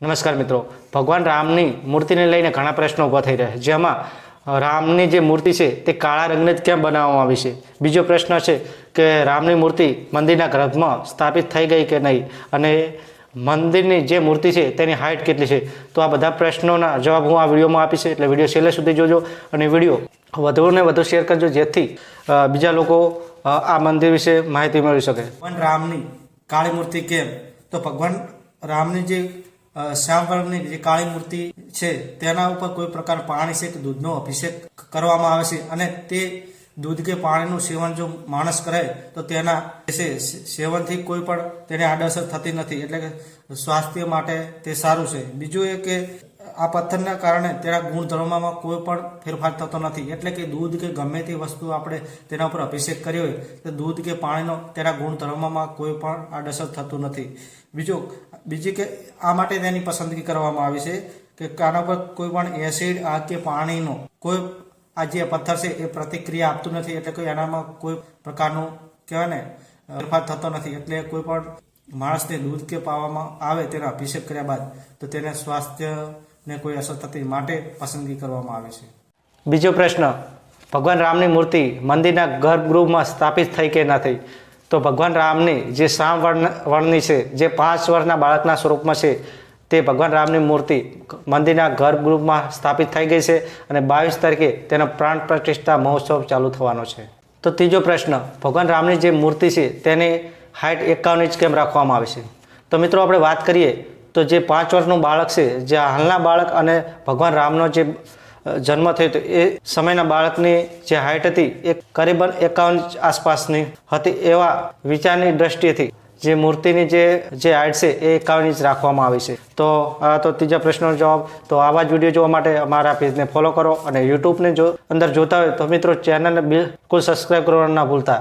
નમસ્કાર મિત્રો. ભગવાન રામની મૂર્તિને લઈને ઘણા પ્રશ્નો ઊભા થઈ રહ્યા છે. જેમાં રામની જે મૂર્તિ છે તે કાળા રંગને જ કેમ બનાવવામાં આવી છે? બીજો પ્રશ્ન છે કે રામની મૂર્તિ મંદિરના ગર્ભમાં સ્થાપિત થઈ ગઈ કે નહીં? અને મંદિરની જે મૂર્તિ છે તેની હાઇટ કેટલી છે? તો આ બધા પ્રશ્નોના જવાબ હું આ વિડીયોમાં આપીશ. એટલે વીડિયો છેલ્લે સુધી જોજો અને વીડિયો વધુને વધુ શેર કરજો, જેથી બીજા લોકો આ મંદિર વિશે માહિતી મેળવી શકે. ભગવાન રામની કાળી મૂર્તિ કેમ? તો ભગવાન રામની જે શ્યામ વર્ણની જે કાળી મૂર્તિ છે, તેના ઉપર કોઈ પ્રકાર પાણી છે કે દૂધનો અભિષેક કરવામાં આવે છે અને તે દૂધ કે પાણીનું સેવન જો માણસ કરે તો તેના સેવનથી કોઈ પણ તેને આડઅસર થતી નથી. એટલે કે સ્વાસ્થ્ય માટે તે સારું છે. બીજું એ કે આ પથ્થરના કારણે તેના ગુણધર્મોમાં કોઈ પણ ફેરફાર થતો નથી. એટલે કે દૂધ કે ગમે તે વસ્તુ આપણે તેના ઉપર અભિષેક કર્યો હોય, તો દૂધ કે પાણીનો તેના ગુણધર્મોમાં કોઈ પણ આડઅસર થતું નથી. બીજું બીજી કે આ માટે તેની પસંદગી કરવામાં આવી છે કે કાના પર કોઈ પણ એસિડ આ કે પાણીનો કોઈ આ જે પથ્થર છે એ પ્રતિક્રિયા આપતું નથી એટલે કોઈ એનામાં કોઈ પ્રકારનું કહેવાય ને ફેરફાર થતો નથી એટલે કોઈ પણ માણસને દૂધ કે પાવામાં આવે તેનો અભિષેક કર્યા બાદ તો તેને સ્વાસ્થ્યને કોઈ અસર થતી માટે પસંદગી કરવામાં આવે છે. બીજો પ્રશ્ન, ભગવાન રામની મૂર્તિ મંદિરના ગર્ભગૃહમાં સ્થાપિત થઈ કે ન થઈ? તો ભગવાન રામની જે સામ વર્ણ, વર્ણની છે, જે પાંચ વર્ષના બાળકના સ્વરૂપમાં છે, તે ભગવાન રામની મૂર્તિ મંદિરના ગર્ભગૃહમાં સ્થાપિત થઈ ગઈ છે અને બાવીસ તારીખે તેનો પ્રાણ પ્રતિષ્ઠા મહોત્સવ ચાલુ થવાનો છે. તો ત્રીજો પ્રશ્ન, ભગવાન રામની જે મૂર્તિ છે, તેની હાઇટ એકાવન ઇંચ કેમ રાખવામાં આવે છે? તો મિત્રો આપણે વાત કરીએ, તો જે પાંચ વર્ષનું બાળક છે, જે હાલના બાળક અને ભગવાન રામનો જે જન્મ થયો હતો. એ સમયના બાળકની જે હાઇટ હતી એ કરીબન એકાવન આસપાસની હતી એવા વિચારની દ્રષ્ટિએથી જે મૂર્તિની જે જે હાઇટ છે એ એકાવન ઇંચ રાખવામાં આવી છે. તો આ તો ત્રીજા પ્રશ્નનો જવાબ. તો આવા જ વીડિયો જોવા માટે અમારા પેજને ફોલો કરો અને યુટ્યુબને જો અંદર જોતા હોય તો મિત્રો ચેનલને બિલકુલ સબસ્ક્રાઈબ કરવાનું ના ભૂલતા.